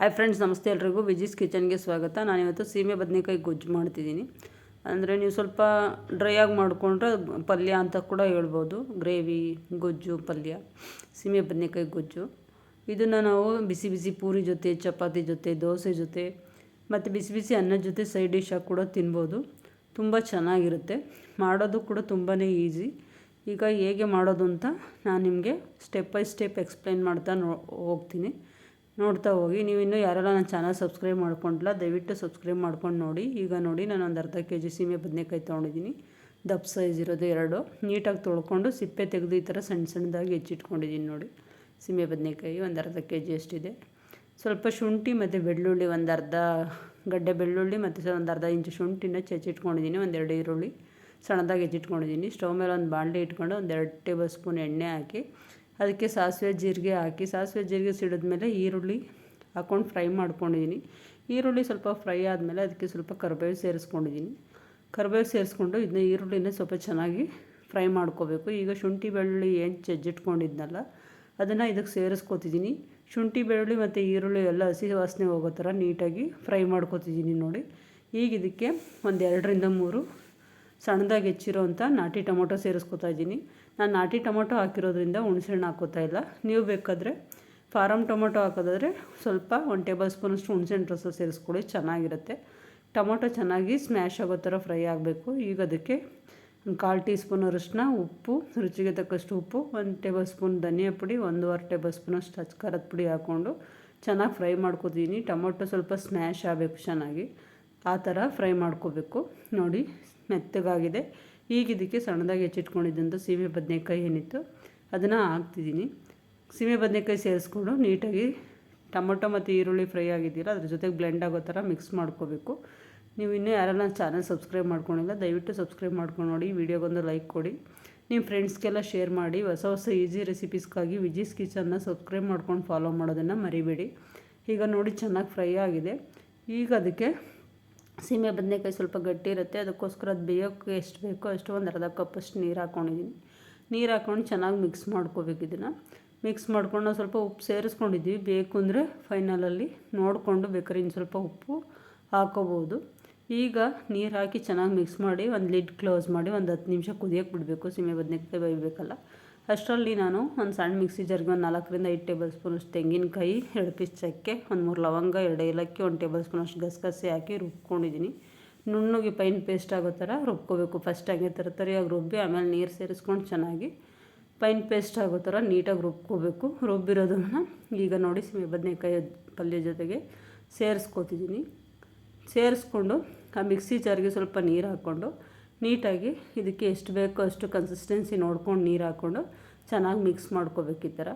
Hi friends ನಮಸ್ತೆ ಎಲ್ರಿಗೂ. ವಿಜಿಸ್ ಕಿಚನ್ಗೆ ಸ್ವಾಗತ. ನಾನಿವತ್ತು ಸೀಮೆ ಬದನೆಕಾಯಿ ಗೊಜ್ಜು ಮಾಡ್ತಿದ್ದೀನಿ. ಅಂದರೆ ನೀವು ಸ್ವಲ್ಪ ಡ್ರೈ ಆಗಿ ಮಾಡಿಕೊಂಡ್ರೆ ಪಲ್ಯ ಅಂತ ಕೂಡ ಹೇಳ್ಬೋದು. ಗ್ರೇವಿ ಗೊಜ್ಜು, ಪಲ್ಯ, ಸೀಮೆ ಬದನೆಕಾಯಿ ಗೊಜ್ಜು. ಇದನ್ನು ನಾವು ಬಿಸಿ ಬಿಸಿ ಪೂರಿ ಜೊತೆ, ಚಪಾತಿ ಜೊತೆ, ದೋಸೆ ಜೊತೆ, ಮತ್ತು ಬಿಸಿ ಬಿಸಿ ಅನ್ನದ ಜೊತೆ ಸೈಡ್ ಡಿಶ್ ಆಗಿ ಕೂಡ ತಿನ್ಬೋದು. ತುಂಬ ಚೆನ್ನಾಗಿರುತ್ತೆ. ಮಾಡೋದು ಕೂಡ ತುಂಬಾ ಈಸಿ ಈಗ ಹೇಗೆ ಮಾಡೋದು ಅಂತ ನಾನು ನಿಮಗೆ ಸ್ಟೆಪ್ ಬೈ ಸ್ಟೆಪ್ ಎಕ್ಸ್ಪ್ಲೈನ್ ಮಾಡ್ತಾ ನೋ, ಹೋಗ್ತೀನಿ. ನೋಡ್ತಾ ಹೋಗಿ. ನೀವು ಇನ್ನೂ ಯಾರೆಲ್ಲ ನನ್ನ ಚಾನಲ್ ಸಬ್ಸ್ಕ್ರೈಬ್ ಮಾಡ್ಕೊಂಡಿಲ್ಲ, ದಯವಿಟ್ಟು ಸಬ್ಸ್ಕ್ರೈಬ್ ಮಾಡ್ಕೊಂಡು ನೋಡಿ. ಈಗ ನೋಡಿ, ನಾನು ಒಂದು ಅರ್ಧ ಕೆ ಜಿ ಸೀಮೆ ಬದನೆಕಾಯಿ ತೊಗೊಂಡಿದ್ದೀನಿ. ದಪ್ಪ ಸೈಜ್ ಇರೋದು ಎರಡು. ನೀಟಾಗಿ ತೊಳ್ಕೊಂಡು ಸಿಪ್ಪೆ ತೆಗೆದು ಈ ಥರ ಸಣ್ಣ ಸಣ್ಣದಾಗಿ ಹೆಚ್ಚಿಟ್ಕೊಂಡಿದ್ದೀನಿ ನೋಡಿ. ಸೀಮೆ ಬದನೆಕಾಯಿ ಒಂದು ಅರ್ಧ ಕೆ ಜಿ ಅಷ್ಟಿದೆ. ಸ್ವಲ್ಪ ಶುಂಠಿ ಮತ್ತು ಬೆಳ್ಳುಳ್ಳಿ ಒಂದು ಅರ್ಧ, ಗಡ್ಡೆ ಬೆಳ್ಳುಳ್ಳಿ ಮತ್ತು ಒಂದು ಅರ್ಧ ಇಂಚು ಶುಂಠಿನ ಚೆಚ್ಚಿಟ್ಕೊಂಡಿದ್ದೀನಿ. ಒಂದೆರಡು ಈರುಳ್ಳಿ ಸಣ್ಣದಾಗಿ ಹೆಚ್ಚಿಟ್ಕೊಂಡಿದ್ದೀನಿ. ಸ್ಟವ್ ಮೇಲೆ ಒಂದು ಬಾಣಲೆ ಇಟ್ಕೊಂಡು ಒಂದೆರಡು ಟೇಬಲ್ ಸ್ಪೂನ್ ಎಣ್ಣೆ ಹಾಕಿ ಅದಕ್ಕೆ ಸಾಸಿವೆ, ಜೀರಿಗೆ ಹಾಕಿ, ಸಾಸಿವೆ, ಜೀರಿಗೆ ಸಿಡಿದ್ಮೇಲೆ ಈರುಳ್ಳಿ ಹಾಕ್ಕೊಂಡು ಫ್ರೈ ಮಾಡ್ಕೊಂಡಿದ್ದೀನಿ ಈರುಳ್ಳಿ ಸ್ವಲ್ಪ ಫ್ರೈ ಆದಮೇಲೆ ಅದಕ್ಕೆ ಸ್ವಲ್ಪ ಕರಿಬೇವು ಸೇರಿಸ್ಕೊಂಡಿದ್ದೀನಿ ಕರಿಬೇವು ಸೇರಿಸ್ಕೊಂಡು ಇದನ್ನ ಈರುಳ್ಳಿನ ಸ್ವಲ್ಪ ಚೆನ್ನಾಗಿ ಫ್ರೈ ಮಾಡ್ಕೋಬೇಕು. ಈಗ ಶುಂಠಿ ಬೆಳ್ಳುಳ್ಳಿ ಏನು ಜಜ್ಜಿಟ್ಕೊಂಡಿದ್ನಲ್ಲ, ಅದನ್ನು ಇದಕ್ಕೆ ಸೇರಿಸ್ಕೊತಿದ್ದೀನಿ ಶುಂಠಿ ಬೆಳ್ಳುಳ್ಳಿ ಮತ್ತು ಈರುಳ್ಳಿ ಎಲ್ಲ ಹಸಿ ವಾಸನೆ ಹೋಗೋ ಥರ ನೀಟಾಗಿ ಫ್ರೈ ಮಾಡ್ಕೊತಿದ್ದೀನಿ ನೋಡಿ. ಈಗ ಇದಕ್ಕೆ ಒಂದು ಎರಡರಿಂದ ಮೂರು ಸಣ್ಣದಾಗಿ ಹೆಚ್ಚಿರೋವಂಥ ನಾಟಿ ಟೊಮೊಟೊ ಸೇರಿಸ್ಕೊತಾ ಇದ್ದೀನಿ. ನಾನು ನಾಟಿ ಟೊಮೊಟೊ ಹಾಕಿರೋದ್ರಿಂದ ಹುಣಸೆಹಣ್ಣು ಹಾಕೋತಾ ಇಲ್ಲ. ನೀವು ಬೇಕಾದರೆ ಫಾರಮ್ ಟೊಮೊಟೊ ಹಾಕೋದಾದರೆ ಸ್ವಲ್ಪ ಒಂದು ಟೇಬಲ್ ಸ್ಪೂನಷ್ಟು ಹುಣಸೆಹಣ್ಣು ರಸ ಸೇರಿಸ್ಕೊಳ್ಳಿ, ಚೆನ್ನಾಗಿರುತ್ತೆ. ಟೊಮೊಟೊ ಚೆನ್ನಾಗಿ ಸ್ಮ್ಯಾಶ್ ಆಗೋ ಥರ ಫ್ರೈ ಆಗಬೇಕು. ಈಗ ಅದಕ್ಕೆ ಒಂದು ಕಾಲು ಟೀ ಸ್ಪೂನ್ ಅರಿಶಿನ, ಉಪ್ಪು, ರುಚಿಗೆ ತಕ್ಕಷ್ಟು ಉಪ್ಪು, ಒಂದು ಟೇಬಲ್ ಸ್ಪೂನ್ ಧನಿಯಾ ಪುಡಿ, ಒಂದೂವರೆ ಟೇಬಲ್ ಸ್ಪೂನಷ್ಟು ಹಚ್ಚ ಖಾರದ ಪುಡಿ ಹಾಕ್ಕೊಂಡು ಚೆನ್ನಾಗಿ ಫ್ರೈ ಮಾಡ್ಕೊತೀನಿ. ಟೊಮೊಟೊ ಸ್ವಲ್ಪ ಸ್ಮ್ಯಾಶ್ ಆಗಬೇಕು ಚೆನ್ನಾಗಿ. ಆ ಥರ ಫ್ರೈ ಮಾಡ್ಕೋಬೇಕು. ನೋಡಿ ಮೆತ್ತಗಾಗಿದೆ. ಈಗ ಇದಕ್ಕೆ ಸಣ್ಣದಾಗಿ ಹೆಚ್ಚಿಟ್ಕೊಂಡಿದ್ದಂಥ ಸೀಮೆ ಬದನೆಕಾಯಿ ಏನಿತ್ತು, ಅದನ್ನು ಹಾಕ್ತಿದ್ದೀನಿ. ಸೀಮೆ ಬದನೆಕಾಯಿ ಸೇರಿಸ್ಕೊಂಡು ನೀಟಾಗಿ ಟೊಮೊಟೊ ಮತ್ತು ಈರುಳ್ಳಿ ಫ್ರೈ ಆಗಿದ್ದೀರ ಅದ್ರ ಜೊತೆಗೆ ಬ್ಲೆಂಡ್ ಆಗೋ ಥರ ಮಿಕ್ಸ್ ಮಾಡ್ಕೋಬೇಕು. ನೀವು ಇನ್ನೂ ಯಾರೆಲ್ಲ ಚಾನಲ್ ಸಬ್ಸ್ಕ್ರೈಬ್ ಮಾಡ್ಕೊಂಡಿಲ್ಲ, ದಯವಿಟ್ಟು ಸಬ್ಸ್ಕ್ರೈಬ್ ಮಾಡ್ಕೊಂಡು ನೋಡಿ, ವಿಡಿಯೋಗೊಂದು ಲೈಕ್ ಕೊಡಿ. ನಿಮ್ಮ ಫ್ರೆಂಡ್ಸ್ಗೆಲ್ಲ ಶೇರ್ ಮಾಡಿ, ಹೊಸ ಹೊಸ ಈಸಿ ರೆಸಿಪೀಸ್ಗಾಗಿ ವಿಜೀಸ್ ಕಿಚನ್ನ ಸಬ್ಸ್ಕ್ರೈಬ್ ಮಾಡ್ಕೊಂಡು ಫಾಲೋ ಮಾಡೋದನ್ನು ಮರಿಬೇಡಿ. ಈಗ ನೋಡಿ ಚೆನ್ನಾಗಿ ಫ್ರೈ ಆಗಿದೆ. ಈಗ ಅದಕ್ಕೆ ಸೀಮೆ ಬದನೆಕಾಯಿ ಸ್ವಲ್ಪ ಗಟ್ಟಿ ಇರುತ್ತೆ ಅದಕ್ಕೋಸ್ಕರ ಅದು ಬೇಯೋಕ್ಕೆ ಎಷ್ಟು ಬೇಕೋ ಅಷ್ಟು ಒಂದು ಅರ್ಧ ಕಪ್ಪಷ್ಟು ನೀರು ಹಾಕ್ಕೊಂಡಿದ್ದೀನಿ ನೀರು ಹಾಕ್ಕೊಂಡು ಚೆನ್ನಾಗಿ ಮಿಕ್ಸ್ ಮಾಡ್ಕೋಬೇಕು ಇದನ್ನು. ಮಿಕ್ಸ್ ಮಾಡ್ಕೊಂಡು ಸ್ವಲ್ಪ ಉಪ್ಪು ಸೇರಿಸ್ಕೊಂಡಿದ್ವಿ. ಬೇಕು ಅಂದರೆ ಫೈನಲಲ್ಲಿ ನೋಡಿಕೊಂಡು ಬೇಕಾದ್ರೆ ಇನ್ನು ಸ್ವಲ್ಪ ಉಪ್ಪು ಹಾಕೋಬೋದು. ಈಗ ನೀರು ಹಾಕಿ ಚೆನ್ನಾಗಿ ಮಿಕ್ಸ್ ಮಾಡಿ ಒಂದು ಲಿಡ್ ಕ್ಲೋಸ್ ಮಾಡಿ ಒಂದು ಹತ್ತು ನಿಮಿಷ ಕುದಿಯೋಕೆ ಬಿಡಬೇಕು. ಸೀಮೆ ಬದನೆಕಾಯಿ ಬೇಯಬೇಕಲ್ಲ? ಅಷ್ಟರಲ್ಲಿ ನಾನು ಒಂದು ಸಣ್ಣ ಮಿಕ್ಸಿ ಜರ್ಗೆ ಒಂದು ನಾಲ್ಕರಿಂದ ಐದು ಟೇಬಲ್ ಸ್ಪೂನಷ್ಟು ತೆಂಗಿನಕಾಯಿ, ಎರಡು ಪೀಸ್ ಚಕ್ಕೆ, ಒಂದು ಮೂರು ಲವಂಗ, ಎರಡು ಏಲಕ್ಕಿ, ಒಂದು ಟೇಬಲ್ ಸ್ಪೂನಷ್ಟು ಗಸಗಸೆ ಹಾಕಿ ರುಬ್ಕೊಂಡಿದ್ದೀನಿ ನುಣ್ಣಗೆ ಪೈನ್ ಪೇಸ್ಟ್ ಆಗೋ ಥರ ರುಬ್ಕೋಬೇಕು. ಫಸ್ಟ್ ಹಾಗೆ ತರತರಿಯಾಗಿ ರುಬ್ಬಿ, ಆಮೇಲೆ ನೀರು ಸೇರಿಸ್ಕೊಂಡು ಚೆನ್ನಾಗಿ ಪೈನ್ ಪೇಸ್ಟ್ ಆಗೋ ಥರ ನೀಟಾಗಿ ರುಬ್ಕೋಬೇಕು. ರುಬ್ಬಿರೋದನ್ನು ಈಗ ನೋಡಿ ಸೀಮೆ ಬದನೆಕಾಯಿ ಪಲ್ಯ ಜೊತೆಗೆ ಸೇರಿಸ್ಕೋತಿದ್ದೀನಿ ಸೇರಿಸ್ಕೊಂಡು ಆ ಮಿಕ್ಸಿ ಜಾರಿಗೆ ಸ್ವಲ್ಪ ನೀರು ಹಾಕ್ಕೊಂಡು ನೀಟಾಗಿ ಇದಕ್ಕೆ ಎಷ್ಟು ಬೇಕೋ ಅಷ್ಟು ಕನ್ಸಿಸ್ಟೆನ್ಸಿ ನೋಡ್ಕೊಂಡು ನೀರು ಹಾಕ್ಕೊಂಡು ಚೆನ್ನಾಗಿ ಮಿಕ್ಸ್ ಮಾಡ್ಕೋಬೇಕು ಈ ಥರ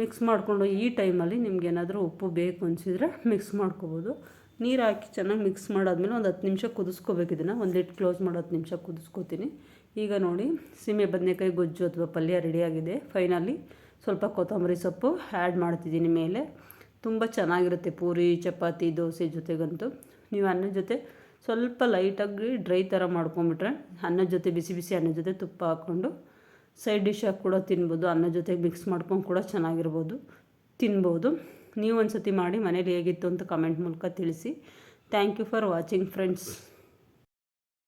ಮಿಕ್ಸ್ ಮಾಡಿಕೊಂಡು ಈ ಟೈಮಲ್ಲಿ ನಿಮ್ಗೇನಾದರೂ ಉಪ್ಪು ಬೇಕು ಅನಿಸಿದ್ರೆ ಮಿಕ್ಸ್ ಮಾಡ್ಕೋಬೋದು. ನೀರು ಹಾಕಿ ಚೆನ್ನಾಗಿ ಮಿಕ್ಸ್ ಮಾಡಾದ್ಮೇಲೆ ಒಂದು ಹತ್ತು ನಿಮಿಷ ಕುದಿಸ್ಕೋಬೇಕು ಇದನ್ನು. ಒಂದು ಲಿಟ್ ಕ್ಲೋಸ್ ಮಾಡಿ ಹತ್ತು ನಿಮಿಷ ಕುದಿಸ್ಕೋತೀನಿ. ಈಗ ನೋಡಿ ಸೀಮೆ ಬದನೆಕಾಯಿ ಗೊಜ್ಜು ಅಥವಾ ಪಲ್ಯ ರೆಡಿಯಾಗಿದೆ ಫೈನಲಿ ಸ್ವಲ್ಪ ಕೊತ್ತಂಬರಿ ಸೊಪ್ಪು ಆ್ಯಡ್ ಮಾಡ್ತಿದ್ದೀನಿ ಮೇಲೆ. ತುಂಬ ಚೆನ್ನಾಗಿರುತ್ತೆ ಪೂರಿ, ಚಪಾತಿ, ದೋಸೆ ಜೊತೆಗಂತೂ. ನೀವು ಅನ್ನದ ಜೊತೆ ಸ್ವಲ್ಪ ಲೈಟಾಗಿ ಡ್ರೈ ಥರ ಮಾಡ್ಕೊಂಬಿಟ್ರೆ ಅನ್ನ ಜೊತೆ ಬಿಸಿ ಬಿಸಿ ಅನ್ನದ ಜೊತೆ ತುಪ್ಪ ಹಾಕ್ಕೊಂಡು ಸೈಡ್ ಡಿಶಾಗಿ ಕೂಡ ತಿನ್ಬೋದು. ಅನ್ನ ಜೊತೆಗೆ ಮಿಕ್ಸ್ ಮಾಡ್ಕೊಂಡು ಕೂಡ ಚೆನ್ನಾಗಿರ್ಬೋದು. ತಿನ್ಬೋದು. ನೀವು ಒಂದು ಸತಿ ಮಾಡಿ ಮನೇಲಿ ಹೇಗಿತ್ತು ಅಂತ ಕಮೆಂಟ್ ಮೂಲಕ ತಿಳಿಸಿ. Thank you for watching friends